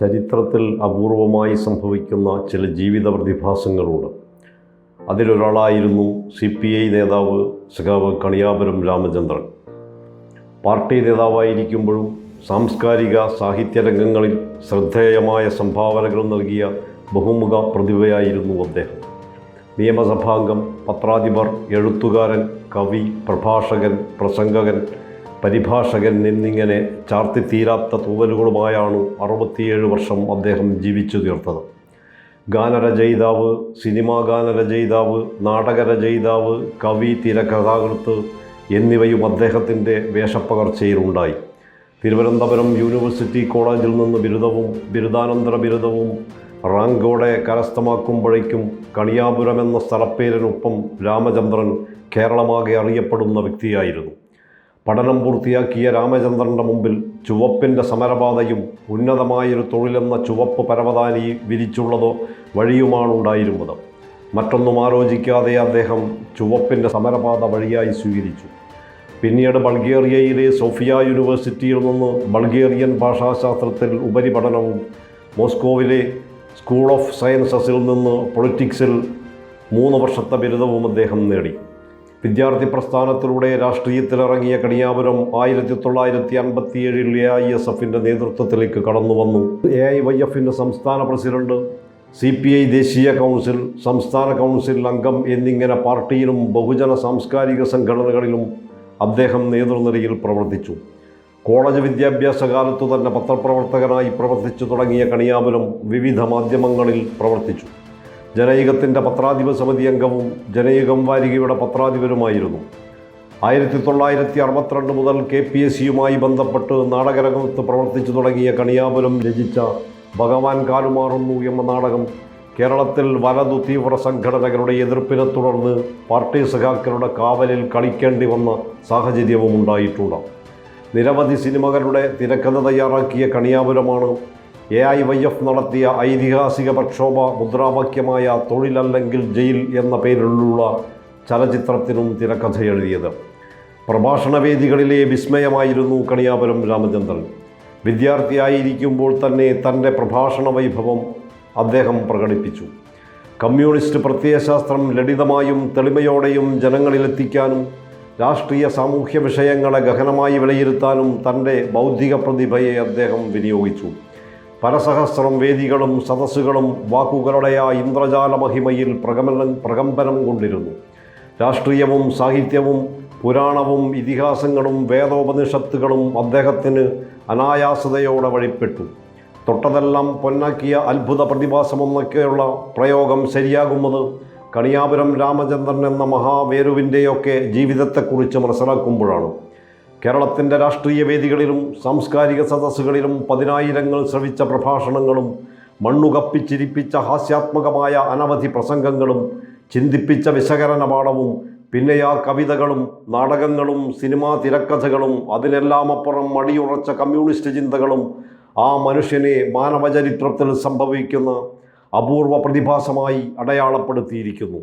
ചരിത്രത്തിൽ അപൂർവമായി സംഭവിക്കുന്ന ചില ജീവിത പ്രതിഭാസങ്ങളുണ്ട്. അതിലൊരാളായിരുന്നു സി പി ഐ നേതാവ് സഖാവ് കണിയാപുരം രാമചന്ദ്രൻ. പാർട്ടി നേതാവായിരിക്കുമ്പോഴും സാംസ്കാരിക സാഹിത്യ രംഗങ്ങളിൽ ശ്രദ്ധേയമായ സംഭാവനകൾ നൽകിയ ബഹുമുഖ പ്രതിഭയായിരുന്നു അദ്ദേഹം. നിയമസഭാംഗം പത്രാധിപർ എഴുത്തുകാരൻ കവി പ്രഭാഷകൻ പ്രസംഗകൻ പരിഭാഷകൻ എന്നിങ്ങനെ ചാർത്തിത്തീരാത്ത തൂവലുകളുമായാണ് അറുപത്തിയേഴ് വർഷം അദ്ദേഹം ജീവിച്ചു തീർത്തത്. ഗാനരചയിതാവ് സിനിമാ ഗാനരചയിതാവ് നാടകരചയിതാവ് കവി തിരക്കഥാകൃത്ത് എന്നിവയും അദ്ദേഹത്തിന്റെ വേഷപ്പകർച്ചയിലുണ്ടായി. തിരുവനന്തപുരം യൂണിവേഴ്സിറ്റി കോളേജിൽ നിന്ന് ബിരുദവും ബിരുദാനന്തര ബിരുദവും റാങ്കോടെ കരസ്ഥമാക്കുമ്പോഴേക്കും കണിയാപുരം എന്ന സ്ഥലപ്പേരിനൊപ്പം രാമചന്ദ്രൻ കേരളമാകെ അറിയപ്പെടുന്ന വ്യക്തിയായിരുന്നു. പഠനം പൂർത്തിയാക്കിയ രാമചന്ദ്രന്റെ മുമ്പിൽ ചുവപ്പിന്റെ സമരപാതയും ഉന്നതമായൊരു തൊഴിലെന്ന ചുവപ്പ് പരവതാനി വിരിച്ചുള്ളതോ വഴിയുമാണ് ഉണ്ടായിരുന്നത് മറ്റൊന്നും ആലോചിക്കാതെ അദ്ദേഹം ചുവപ്പിന്റെ സമരപാത വഴിയായി സ്വീകരിച്ചു. പിന്നീട് ബൾഗേറിയയിലെ സോഫിയ യൂണിവേഴ്സിറ്റിയിൽ നിന്ന് ബൾഗേറിയൻ ഭാഷാശാസ്ത്രത്തിൽ ഉപരിപഠനവും മോസ്കോവിലെ സ്കൂൾ ഓഫ് സയൻസസിൽ നിന്ന് പൊളിറ്റിക്സിൽ മൂന്ന് വർഷത്തെ ബിരുദവും അദ്ദേഹം നേടി. വിദ്യാർത്ഥി പ്രസ്ഥാനത്തിലൂടെ രാഷ്ട്രീയത്തിലിറങ്ങിയ കണിയാപുരം ആയിരത്തി തൊള്ളായിരത്തി അൻപത്തി ഏഴിൽ എ ഐ എസ് എഫിന്റെ നേതൃത്വത്തിലേക്ക് കടന്നു വന്നു എ ഐ വൈ എഫിന്റെ സംസ്ഥാന പ്രസിഡന്റ് സി പി ഐ ദേശീയ കൗൺസിൽ സംസ്ഥാന കൗൺസിൽ അംഗം എന്നിങ്ങനെ പാർട്ടിയിലും ബഹുജന സാംസ്കാരിക സംഘടനകളിലും അദ്ദേഹം നേതൃനിരയിൽ പ്രവർത്തിച്ചു. കോളേജ് വിദ്യാഭ്യാസ കാലത്തു തന്നെ പത്രപ്രവർത്തകനായി പ്രവർത്തിച്ചു തുടങ്ങിയ കണിയാപുരം വിവിധ മാധ്യമങ്ങളിൽ പ്രവർത്തിച്ചു. ജനയുഗത്തിന്റെ പത്രാധിപ സമിതി അംഗവും ജനയുഗം വാരികയുടെ പത്രാധിപരുമായിരുന്നു. ആയിരത്തി തൊള്ളായിരത്തി അറുപത്തിരണ്ട് മുതൽ കെ പി എസ് സിയുമായി ബന്ധപ്പെട്ട് നാടകരംഗത്ത് പ്രവർത്തിച്ചു തുടങ്ങിയ കണിയാപുരം രചിച്ച ഭഗവാൻ കാലുമാറുന്നു എന്ന നാടകം കേരളത്തിൽ വലതു തീവ്ര സംഘടനകളുടെ എതിർപ്പിനെ തുടർന്ന് പാർട്ടി സഖാക്കളുടെ കാവലിൽ കളിക്കേണ്ടി വന്ന സാഹചര്യവും ഉണ്ടായിട്ടുണ്ട് നിരവധി സിനിമകളുടെ തിരക്കഥ തയ്യാറാക്കിയ കണിയാപുരമാണ് എ ഐ വൈ എഫ് നടത്തിയ ഐതിഹാസിക പ്രക്ഷോഭ മുദ്രാവാക്യമായ തൊഴിലല്ലെങ്കിൽ ജയിൽ എന്ന പേരിലുള്ള ചലച്ചിത്രത്തിനും തിരക്കഥ എഴുതിയത് പ്രഭാഷണവേദികളിലെ വിസ്മയമായിരുന്നു കണിയാപുരം രാമചന്ദ്രൻ. വിദ്യാർത്ഥിയായിരിക്കുമ്പോൾ തന്നെ തന്റെ പ്രഭാഷണ വൈഭവം അദ്ദേഹം പ്രകടിപ്പിച്ചു. കമ്മ്യൂണിസ്റ്റ് പ്രത്യയശാസ്ത്രം ലളിതമായും തെളിമയോടെയും ജനങ്ങളിലെത്തിക്കാനും രാഷ്ട്രീയ സാമൂഹ്യ വിഷയങ്ങളെ ഗഹനമായി വിലയിരുത്താനും തന്റെ ബൗദ്ധിക പ്രതിഭയെ അദ്ദേഹം വിനിയോഗിച്ചു. പരസഹസ്രം വേദികളും സദസ്സുകളും വാക്കുകളുടെ ആ ഇന്ദ്രജാല മഹിമയിൽ പ്രകമനം പ്രകമ്പനം കൊണ്ടിരുന്നു. രാഷ്ട്രീയവും സാഹിത്യവും പുരാണവും ഇതിഹാസങ്ങളും വേദോപനിഷത്തുകളും അദ്ദേഹത്തിന് അനായാസതയോടെ വഴിപ്പെട്ടു. തൊട്ടതെല്ലാം പൊന്നാക്കിയ അത്ഭുത പ്രതിഭാസമെന്നൊക്കെയുള്ള പ്രയോഗം ശരിയാകുന്നത് കണിയാപുരം രാമചന്ദ്രൻ എന്ന മഹാവേരുവിന്റെയൊക്കെ ജീവിതത്തെക്കുറിച്ച് മനസ്സിലാക്കുമ്പോഴാണ്. കേരളത്തിന്റെ രാഷ്ട്രീയ വേദികളിലും സാംസ്കാരിക സദസ്സുകളിലും പതിനായിരങ്ങൾ ശ്രവിച്ച പ്രഭാഷണങ്ങളും മണ്ണുകപ്പിച്ചിരിപ്പിച്ച ഹാസ്യാത്മകമായ അനവധി പ്രസംഗങ്ങളും ചിന്തിപ്പിച്ച വിശകലന പാഠവും പിന്നെ ആ കവിതകളും നാടകങ്ങളും സിനിമാ തിരക്കഥകളും അതിനെല്ലാം അപ്പുറം മടിയുറച്ച കമ്മ്യൂണിസ്റ്റ് ചിന്തകളും ആ മനുഷ്യനെ മാനവചരിത്രത്തിൽ സംഭവിക്കുന്ന അപൂർവ പ്രതിഭാസമായി അടയാളപ്പെടുത്തിയിരിക്കുന്നു.